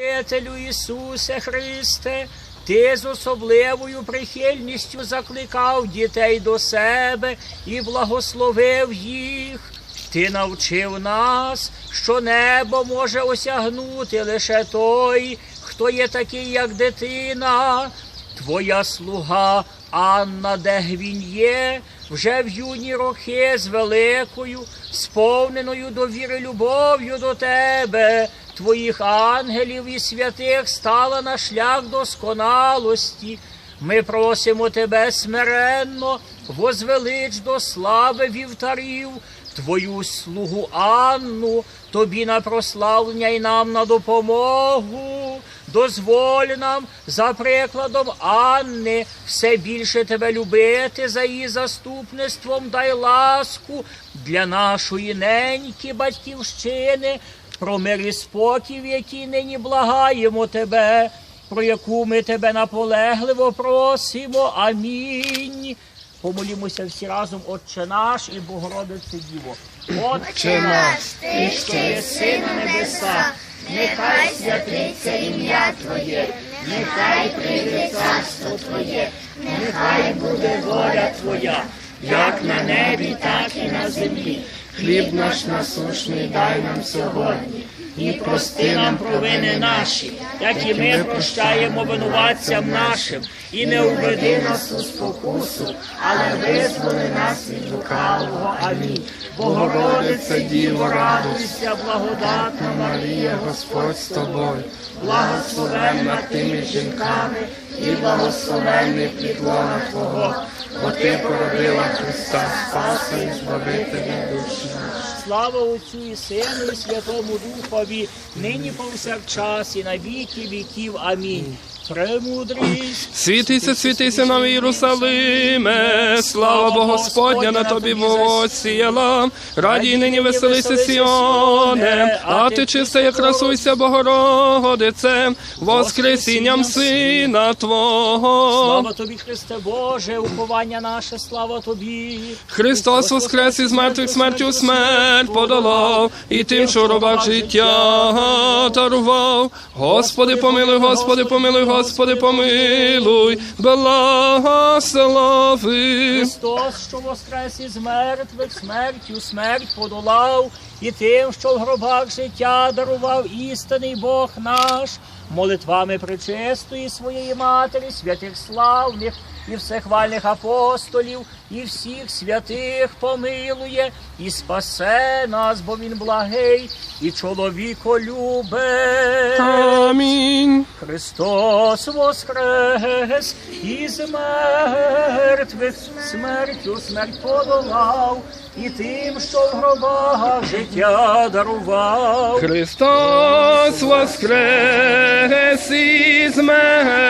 Спасителю Ісусе Христе, Ти з особливою прихильністю закликав дітей до себе і благословив їх. Ти навчив нас, що небо може осягнути лише той, хто є такий, як дитина. Твоя слуга Анна Дегвін'є вже в юні роки з великою, сповненою довіри любов'ю до тебе, твоїх ангелів і святих стала на шлях досконалості. Ми просимо тебе смиренно, возвелич до слави вівтарів, твою слугу Анну, тобі на прославлення і нам на допомогу. Дозволь нам за прикладом Анни все більше тебе любити за її заступництвом дай ласку для нашої неньки батьківщини, про мир і спокій, в який нині благаємо тебе, про яку ми тебе наполегливо просимо. Амінь. Помолімося всі разом, Отче наш і Богородице Діво. Отче наш, ти що єси на небесах, нехай святиться ім'я Твоє, нехай прийде царство Твоє, нехай буде воля Твоя, як на небі, так і на землі. Хліб наш насушний дай нам сьогодні, І прости нам провини наші, як і ми прощаємо винуватцям нашим, і не уведи нас у спокусу, але визволи нас від лукавого. Амінь. Богородице, Діво, радуйся, благодатна Марія, Господь з тобою, благословенна тими жінками, і благословенний плітлона Твого, бо Ти Христа, Спаса душі. Слава Отцю і Сину, і Святому Духові, нині повсякчас, і на віки віків. Амінь. Премудрість. Світися, світися нам Єрусалиме, слава Бога Господня на тобі восіяла. Радій нині веселися Сіоне, а ти чиста, красуйся, Богородице, воскресінням Сина Твого. Слава тобі, Христе Боже, уповання наше, слава тобі. Христос воскрес із мертвих смертю смерть подолав, і тим, що робах життя дарував. Господи, помилуй, Господи, помилуй, Господи, помилуй, благослови. Христос, що воскрес із мертвих, смертю, смерть подолав, і тим, що в гробах життя дарував істинний Бог наш, молитвами причистої своєї матері, святих славних і всехвальних апостолів, і всіх святих помилує, і спасе нас, бо він благий, і чоловіколюбець. Амінь. Христос воскрес із мертвих, смертю смерть подолав, і тим, що в гробах життя дарував. Христос воскрес із мертвих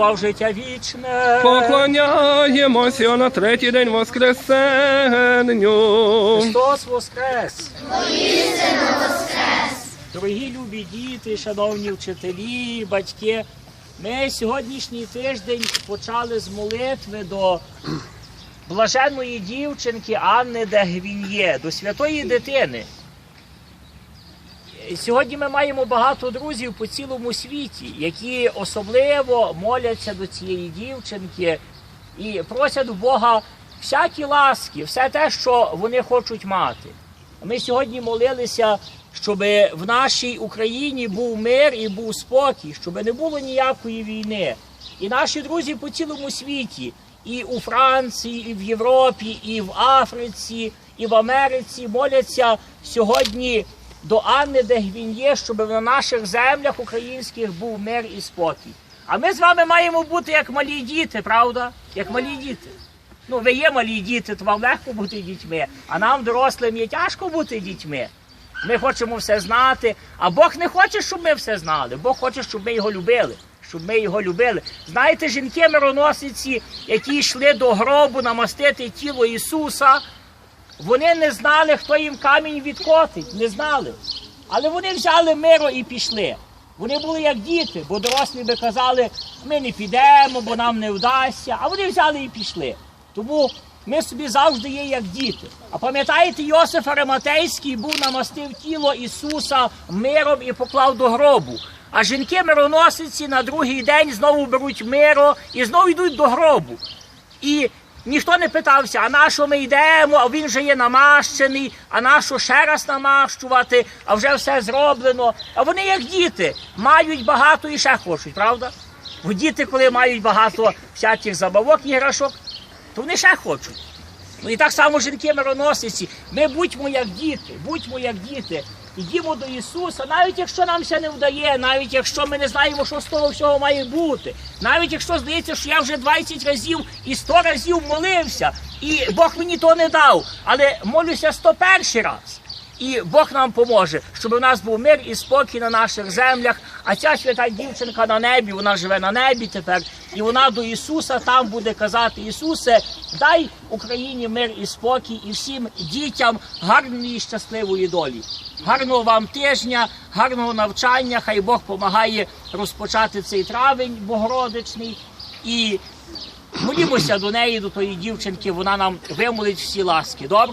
Дарував життя вічне. Поклоняємося на третій день Воскресенню. Христос Воскрес! Дорогі любі діти, шановні вчителі, батьки. Ми сьогоднішній тиждень почали з молитви до блаженної дівчинки Анни Дегвін'є, до святої дитини. Сьогодні ми маємо багато друзів по цілому світі, які особливо моляться до цієї дівчинки і просять у Бога всякі ласки, все те, що вони хочуть мати. Ми сьогодні молилися, щоб в нашій Україні був мир і був спокій, щоб не було ніякої війни. І наші друзі по цілому світі, і у Франції, і в Європі, і в Африці, і в Америці моляться сьогодні до Анни Дегвін'є, щоб на наших землях українських був мир і спокій. А ми з вами маємо бути як малі діти, правда? Як малі діти. Ну, ви є малі діти, то вам легко бути дітьми, а нам, дорослим, є тяжко бути дітьми. Ми хочемо все знати, а Бог не хоче, щоб ми все знали. Бог хоче, щоб ми його любили, щоб ми його любили. Знаєте, жінки мироносиці, які йшли до гробу намастити тіло Ісуса, вони не знали, хто їм камінь відкотить, не знали. Але вони взяли миро і пішли. Вони були як діти, бо дорослі би казали, ми не підемо, бо нам не вдасться. А вони взяли і пішли. Тому ми собі завжди є як діти. А пам'ятаєте, Йосиф Ариматейський був намастив тіло Ісуса миром і поклав до гробу. А жінки мироносиці на другий день знову беруть миро і знову йдуть до гробу. І ніхто не питався, а на що ми йдемо, а він вже є намащений, а на що ще раз намащувати, а вже все зроблено. А вони як діти, мають багато і ще хочуть, правда? Бо діти, коли мають багато всяких забавок, іграшок, то вони ще хочуть. Ну і так само жінки мироносиці. Ми будьмо як діти, будьмо як діти. Йдімо до Ісуса, навіть якщо нам ще не вдає, навіть якщо ми не знаємо, що з того всього має бути, навіть якщо здається, що я вже 20 разів і 100 разів молився, і Бог мені то не дав, але молюся 101 раз. І Бог нам поможе, щоб у нас був мир і спокій на наших землях. А ця свята дівчинка на небі, вона живе на небі тепер, і вона до Ісуса там буде казати: Ісусе, дай Україні мир і спокій, і всім дітям гарної і щасливої долі. Гарного вам тижня, гарного навчання. Хай Бог допомагає розпочати цей травень богородичний. І молімося до неї, до тої дівчинки, вона нам вимолить всі ласки. Добре?